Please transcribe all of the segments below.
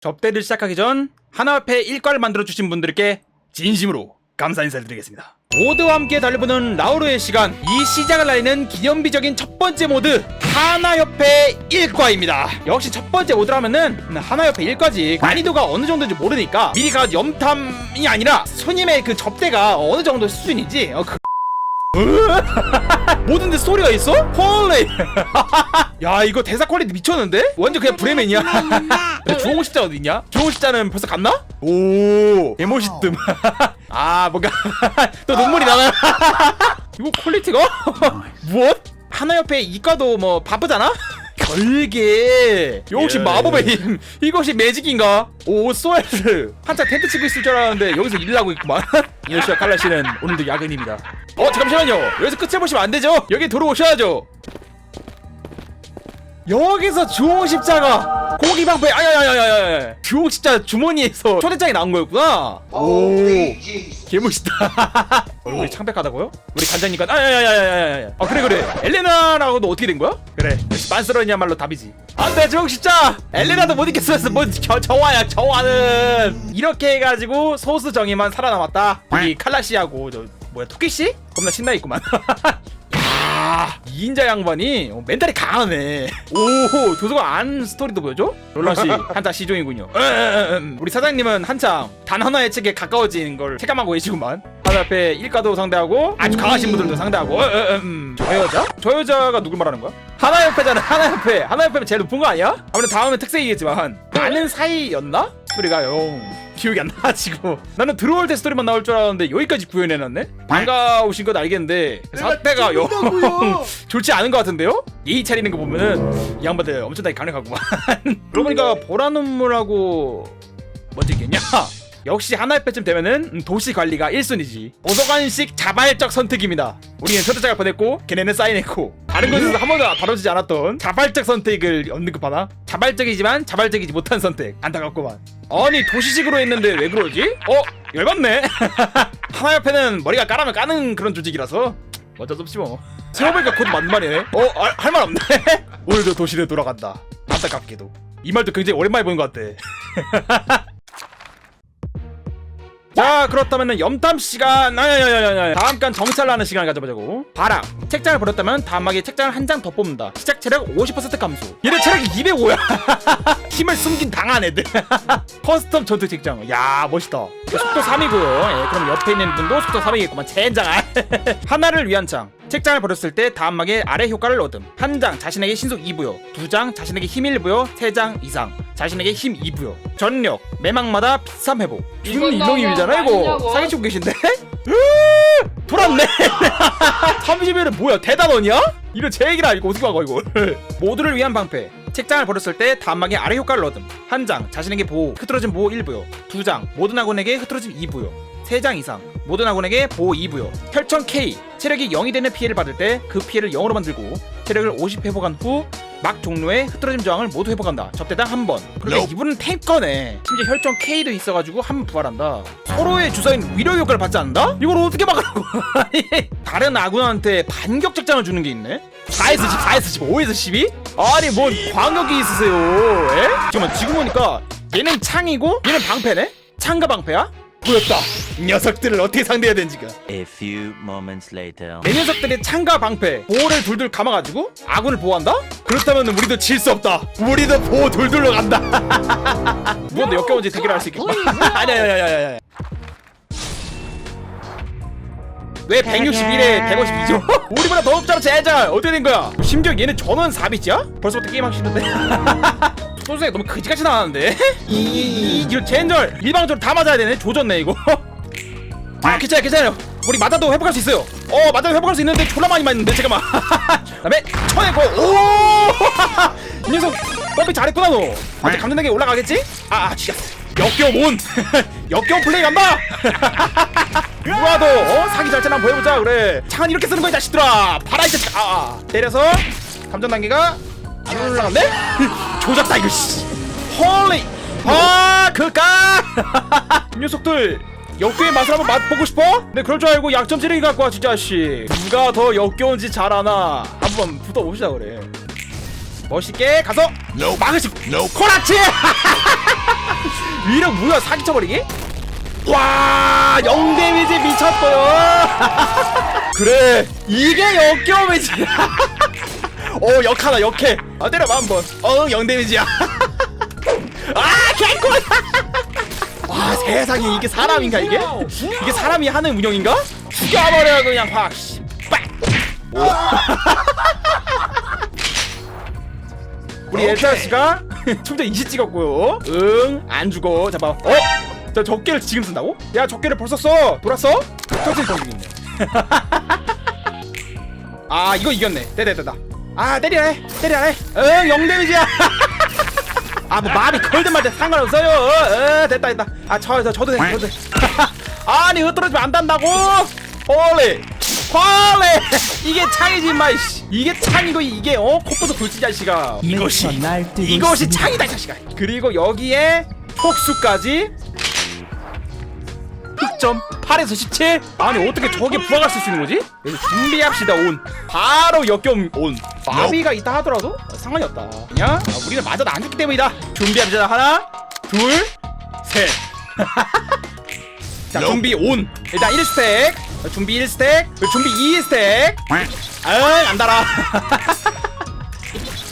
접대를 시작하기 전 하나협회 일과를 만들어주신 분들께 진심으로 감사 인사를 드리겠습니다. 모두와 함께 달려보는 라우르의 시간 이 시작을 알리는 기념비적인 첫 번째 모드 하나협회 일과입니다. 역시 첫 번째 모드라면은 하나협회 일과지 난이도가 어느 정도인지 모르니까 미리 가 염탐이 아니라 손님의 그 접대가 어느 정도 수준인지 어, 그... 모든 데 소리가 있어? 홀리 야 이거 대사 퀄리티 미쳤는데? 완전 그냥 브레멘이야 근데 주홍 십자 어디 있냐? 주홍 십자는 벌써 갔나? 오 개멋있뜸 아 뭔가 또 눈물이 나나 이거 퀄리티가 무엇? 하나 옆에 이과도 뭐 바쁘잖아? 결계 역시 예. 마법의 힘 이것이 매직인가? 오 소엘스 한참 텐트 치고 있을 줄 알았는데 여기서 일하고 있구만 이노시와 칼라 씨는 오늘도 야근입니다. 어 잠시만요. 여기서 끝을 보시면 안 되죠? 여기 들어오셔야죠 여기서 주홍 십자가 고기 방패. 아야야야야야 주홍 십자 주머니에서 초대장이 나온 거였구나. 오. 개멋있다. 얼굴이 창백하다고요? 우리 간장님과. 아야야야야야야 아 그래 그래. 엘레나라고도 어떻게 된 거야? 그래. 만스러니야말로 답이지. 안돼 주홍 십자! 엘레나도 못 이겼어 뭔 저, 저와야 저와는. 이렇게 해가지고 소스 정의만 살아남았다. 우리 칼라씨하고 저 뭐야 토끼씨? 겁나 신나 있구만 야, 이 인자 양반이 어, 멘탈이 강하네. 오, 도서관 안 스토리도 보여줘? 롤라 씨 한창 시종이군요. 음, 우리 사장님은 한창 단 하나의 책에 가까워지는 걸 체감하고 계시구만. 하나 앞에 일가도 상대하고 아주 강하신 분들도 상대하고. 음, 저 여자? 저 여자가 누굴 말하는 거야? 하나 옆에잖아. 하나 옆에. 하나 옆에면 제일 높은 거 아니야? 아무래도 다음은 특색이겠지만 아는 사이였나? 스토리가 영. 기억이 안 나가지고 나는 들어올 때 스토리만 나올 줄 알았는데 여기까지 구현해놨네? 반가우신 건 알겠는데 사태가 영 좋지 않은 것 같은데요? 예의 차리는 거 보면은 이 양반들 엄청나게 강력하구만 그러고 보니까 보라 눈물하고 뭔지 있겠냐? 역시 하나의 패쯤 되면은 음, 도시 관리가 1순위지. 도서관식 자발적 선택입니다. 우리는 선택장을 보냈고 걔네는 사인했고 다른 곳에서 한 번도 다뤄지지 않았던 자발적 선택을 언급하나? 자발적이지만 자발적이지 못한 선택. 안타깝구만. 아니 도시식으로 했는데 왜 그러지? 어? 열받네. 하나 옆에는 머리가 까라면 까는 그런 조직이라서. 어쩔 수 없지 뭐 생각해보니까 곧 맞는 말이네. 어? 할 말 없네. 오늘도 도시로 돌아간다. 안타깝게도. 이 말도 굉장히 오랜만에 보는 것 같아 자 그렇다면 염탐 시간. 아야야야야 다음 간 정찰하는 시간을 가져보자고. 봐라. 책장을 버렸다면 다음막에 책장을 한 장 더 뽑는다. 시작 체력 50% 감소. 얘네 체력이 205야. 힘을 숨긴 당한 애들. 커스텀 전투 책장. 야 멋있다. 속도 3이고요. 예, 그럼 옆에 있는 분도 속도 3이겠구만. 젠장. 하나를 위한 창 책장을 버렸을 때 다음막에 아래 효과를 얻음. 한 장 자신에게 신속 2부여 두장 자신에게 힘 1부여 세장 이상 자신에게 힘 2부여. 전력 매망마다 비삼 회복. 이건 너무 이거. 사기치고 계신데? 돌았네. 30일은 뭐야? 대단원이야? 이거 제 얘기라 이거 어떻게 막아 이거 모두를 위한 방패. 책장을 버렸을 때 다음막에 아래 효과를 얻음. 한 장 자신에게 보호 흐트러진 보호 1부여. 두장 모든 아군에게 흐트러짐 2부여. 세장 이상 모든 아군에게 보호 2부여 혈청 K 체력이 0이 되는 피해를 받을 때 그 피해를 0으로 만들고 체력을 50 회복한 후 막 종류의 흐트러짐 저항을 모두 회복한다 접대당 한 번 그런데 이분은 탱커네 심지어 혈청 K도 있어가지고 한 번 부활한다 서로의 주사인 위로 효과를 받지 않는다? 이걸 어떻게 막으라고 다른 아군한테 반격 적장을 주는 게 있네 4에서 10, 4에서 10, 5에서 12? 아니 뭔 광역이 있으세요 에? 잠깐만 지금 보니까 얘는 창이고 얘는 방패네? 창과 방패야? 보였다 이 녀석들을 어떻게 상대해야 되는지가 A few moments later. 내 녀석들이 창과 방패 보호를 둘둘 감아가지고 아군을 보호한다? 그렇다면 우리도 질 수 없다 우리도 보호 둘둘로 간다 무엇도 역겨운지 대결할 수 있겠구만 아니야 아니야 아니야 아니야 왜 161에 152죠? 우리보다 더 높잖아 쟤자 어떻게 된 거야? 심지어 얘는 전원 4비치야? 벌써부터 게임 하기 싫은데 소수가 너무 그지같이 나왔는데? 이 이거 젠절 일방적으로 다 맞아야 되네 조졌네 이거 아 괜찮아요 괜찮아요. 우리 맞아도 회복할 수 있어요. 어 맞아도 회복할 수 있는데 졸라 많이 맞는데 잠깐만 그다음에 쳐내고 오이 녀석 펌핑 잘했구나 너. 어제 감전되게 올라가겠지? 아 죽였어 역겨운 온. 역겨운 플레이 간다 누가 도 어? 사기 잘짤 한번 보여보자 그래. 창은 이렇게 쓰는 거야 이 자식들아. 봐라 이 자식 아, 아. 때려서 감전 단계가 안 올라갔네? 조졌다 이거 씨. 홀리 아 그까? 이 녀석들 역겨의 맛을 한번 맛보고 싶어? 네 그럴 줄 알고 약점 찌르기 갖고 와 진짜 씨 누가 더 역겨운지 잘 아나 한번 붙어봅시다 그래 멋있게 가서 막으시 코라치 위력 뭐야 사기 쳐버리기? 와, 0 데미지 미쳤고요. 그래, 이게 역겨움이지. 어, 역하다, 역해. 아, 때려봐, 한번. 어, 0 데미지야. 세상에, 이게 사람인가, 이게? 이게 사람이 하는 운영인가? 죽여버려, 그냥 확. 씨, 빡! 오. 우리 엘타 씨가 충전 20 찍었고요. 응, 안 죽어. 잠깐. 어? 저 적개를 지금 쓴다고? 야, 적개를 벌써 써. 돌았어? 던지고 있네. 아, 이거 이겼네. 됐다, 됐다. 아, 때리래. 때리래. 응, 0 데미지야. 아, 뭐 마음이 걸든 말든 상관없어요. 어, 됐다, 됐다. 아, 저, 저, 저도 돼, 저도 돼. 아니, 흐트러지면 안 단다고? 홀리. 홀리. 이게 창이지, 마, 이씨. 이게 창이고, 이게, 어? 콧부터 돌지, 자식아. 이것이, 이것이 창이다, 이 자식아. 그리고 여기에 폭수까지. 흑점 8에서 17? 아니 어떻게 저게 부하가 쓸 수 있는 거지? 여기 준비합시다 온. 바로 역경 온. 마비가 있다 하더라도 상관이 없다. 그냥 아, 우리는 맞아도 안 죽기 때문이다. 준비합시다. 하나 둘셋 자 준비 온. 일단 1스택. 준비 1스택. 준비 2스택. 응 안달아.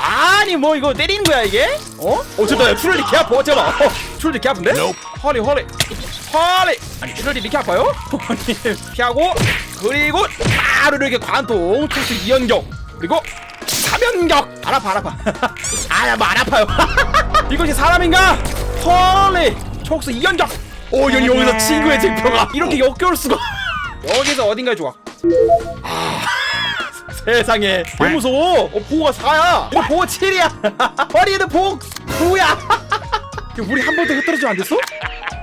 아니 뭐 이거 때리는 거야 이게? 어? 어 저다 추럴리 개 아파. 잠깐만. 어, 추럴리 개 아픈데? 허리 허리 허리! 아니 추럴리 이렇게 아파요? 피하고 그리고 바로 이렇게 관통 투수 이연격 그리고 사면격! 안 아파 안 아파. 아야 뭐안 아파요. 이것이 사람인가? 헐리! 촉수 이연격! 오 여기 여기서 친구의 쟁표가. 이렇게 역겨울 수가. 여기서 어딘가에 좋아. 세상에. 너무 무서워. 어, 보호가 4야. 이거 보호 7이야. 허리에는 보호 9야. 우리 한 번도 흐트러지면 안 됐어?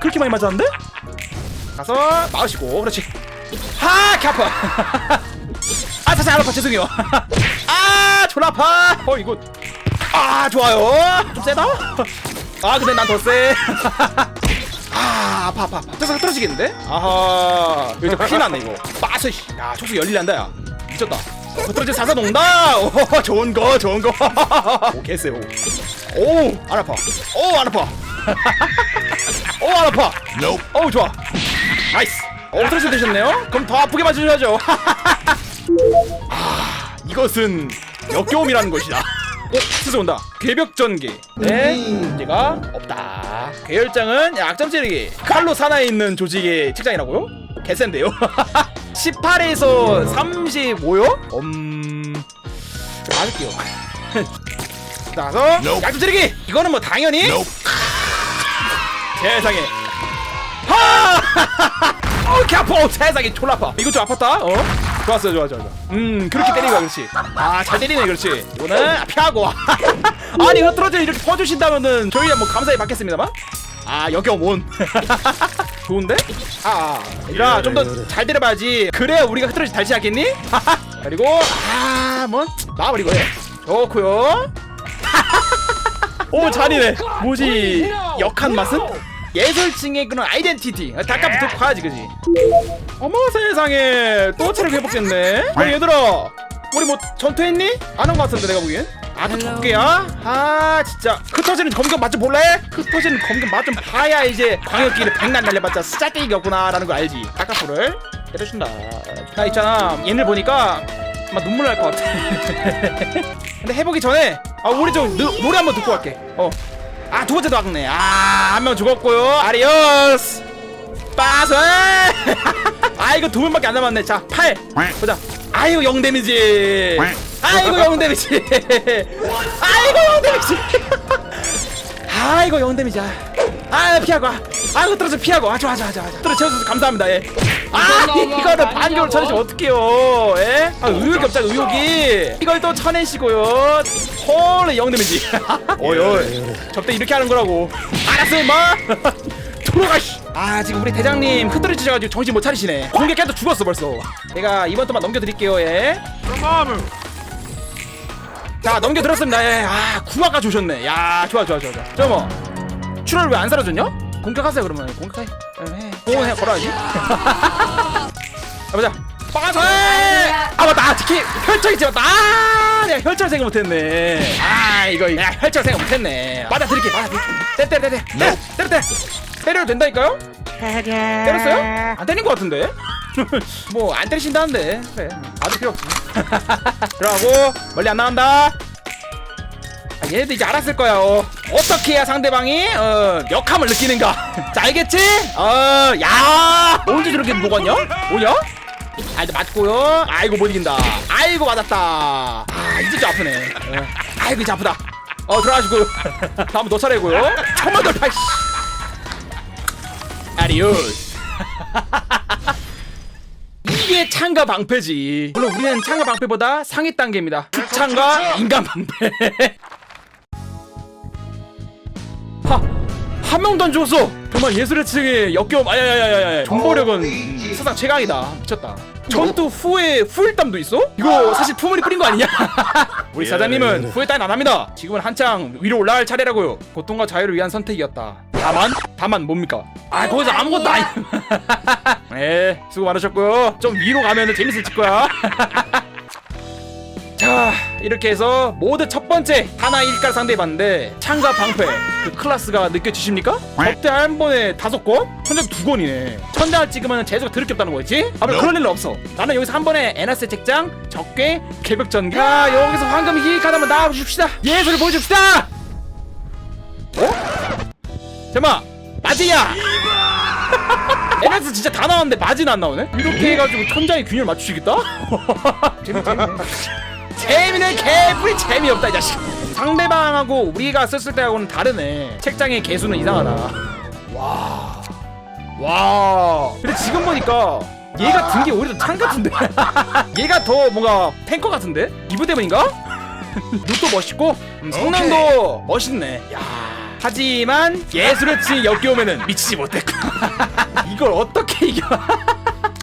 그렇게 많이 맞았는데? 가서 마우시고. 그렇지. 하 개 아파. 아 사실 안 아파. 죄송해요. 아 졸라 아파. 어 이거. 아 좋아요. 좀 세다? 아 근데 난 더세. 아 아파 아파. 아파 흐트러지겠는데? 아하. 이거 큰일 났네 이거. 씨. 야 촉수 열리란다 야. 미쳤다. 흐트러지 사사 농다. 오 좋은 거 좋은 거오 개쎄 오오안 아파. 오안 아파 오안 아파. 어우 좋아. 나이스. 어 흐트러지 되셨네요? 그럼 더 아프게 맞으셔야죠. 아 이것은 역겨움이라는 것이다. 오 스스 온다. 괴벽 전개 네 문제가 없다. 괴열장은 약점 찌르기. 칼로 산하에 있는 조직의 책장이라고요? 개센데요. 18에서 35요? 음 맞을게요. 나서 약점 찌르기! 이거는 뭐 당연히 세상에 하! 어, 개 아파. 어, 세상에 졸라 아파. 이거 좀 아팠다. 어? 좋았어, 좋아, 좋아, 좋아. 음, 그렇게 때리는 거야, 그렇지. 아, 잘 때리네, 그렇지. 이거는 피하고. 아니, 흐트러져 이렇게 퍼주신다면은 저희야 뭐 감사히 받겠습니다만. 아, 온. 좋은데? 아, 아. 얘들아, 좀 더 잘 때려봐야지. 그래야 우리가 흐트러지 달지 않겠니? 그리고 아, 뭐 나와버리고 해. 좋고요. 오, 잔이네. 뭐지? 역한 맛은? 예술층의 그런 아이덴티티. 닭가부터 가야지 그지? 어머 세상에. 또 체력 회복됐네. 어 얘들아. 우리 뭐 전투했니? 안 한 것 같은데 내가 보기엔? 아또 적게야? 아 진짜. 흩어지는 검경 맛좀 볼래? 흩어지는 검경 맛좀 봐야 이제 광역기를 백날 날려봤자 쓰잘데기가 라는 거 알지? 닭가포를. 때려준다. 나 있잖아. 얘를 보니까 막 눈물 날 것 같아. 근데 해보기 전에 아 우리 좀 노, 노래 한번 듣고 갈게. 어 아 두 번째도 왔네. 아한 명 죽었고요. 아리오스! 빠서 아이고 두 명밖에 안 남았네. 자8 보자. 아이고 0 데미지. 아이고 0 데미지. 아이고 0 데미지. 아이고 0 데미지야 아 피하고. 아이고 떨어져 피하고. 아 좋아 좋아 좋아 좋아. 떨어져 채워줘서 감사합니다. 예. 아 이거를 반격으로 쳐내시면 어떡해요. 예? 아 의욕이 없잖아 의욕이. 이걸 또 쳐내시고요. 0 데미지 어이 어이. 접대 이렇게 하는 거라고. 알았어 임마. 돌아가 씨. 아 지금 우리 대장님 흐트러지셔가지고 정신 못 차리시네. 공격해도 죽었어 벌써. 제가 이번 동안 넘겨드릴게요 예. 자 넘겨드렸습니다 예. 아 구마가 주셨네. 야 좋아 좋아 좋아 좋아. 저뭐 출혈 왜안 사라졌냐? 공격하세요 그러면. 공격해. 예, 해. 공해. 걸어야지 가보자. 빠져 아 맞다. 아, 특히 혈전 있지. 맞다. 아 내가 혈전 생각 못했네. 아 이거 야 혈전 생각 못했네. 맞아 드릴게 맞아 때려 때려 때려 때려 때려도 된다니까요? 때렸어요? 안 때린 것 같은데? 뭐 안 때리신다는데. 그래. 아주 필요 없지. 들어가고 멀리 안 나간다. 아, 얘네들 이제 알았을 거야 어. 어떻게 해야 상대방이 어, 역함을 느끼는가? 자 알겠지? 어 야! 언제 저렇게 녹았냐? 뭐냐? 아 이제 맞고요. 아이고 못 이긴다. 아이고 맞았다. 아 이제 좀 아프네. 어. 아이고 이제 아프다. 어 들어가시고요. 다음 너 차례고요. 천만 돌파 씨. 아리오스 이게 창가 방패지. 물론 우리는 창가 방패보다 상위 단계입니다. 축창과 인간 방패 한 명도 안 죽었어. 정말 예술의 층의 역겨움. 아야야야야야. 존버력은 사상 최강이다. 미쳤다. 전투 후에 후일담도 있어? 이거 사실 푸물이 뿌린 거 아니냐? 우리 사장님은 후일 따윈 안 합니다. 지금은 한창 위로 올라갈 차례라고요. 고통과 자유를 위한 선택이었다. 다만? 다만 뭡니까? 아 거기서 아무것도 아니 에 수고 많으셨고요. 좀 위로 가면 재밌을 거야 자 이렇게 해서 모두 첫 번째 하나 일가를 상대해봤는데 창과 방패 그 클래스가 느껴지십니까? 법대 한 번에 다섯 권? 천장 두 권이네 천장을 찍으면 재수가 더럽게 없다는 거겠지? 아무튼 그런 일은 없어 나는 여기서 한 번에 에나스 책장 적괴 개벽 전개 자 여기서 황금 희익하다면 나와주십시다 예술을 보여줍시다 어? 잠깐만 마지야 에나스 진짜 다 나왔는데 마지는 안 나오네? 이렇게 해가지고 천장의 균형을 맞추시겠다? 재밌, 재밌네 재미는 개뿔이 재미없다 이 자식. 상대방하고 우리가 썼을 때하고는 다르네. 책장의 개수는 이상하다. 와. 와. 근데 지금 보니까 얘가 든 게 오히려 창 같은데? 얘가 더 뭔가 탱커 같은데? 기부 때문인가? 룩도 멋있고? 음, 성능도 멋있네. 야. 하지만 예술의 치 역겨우면은 미치지 못했고 이걸 어떻게 이겨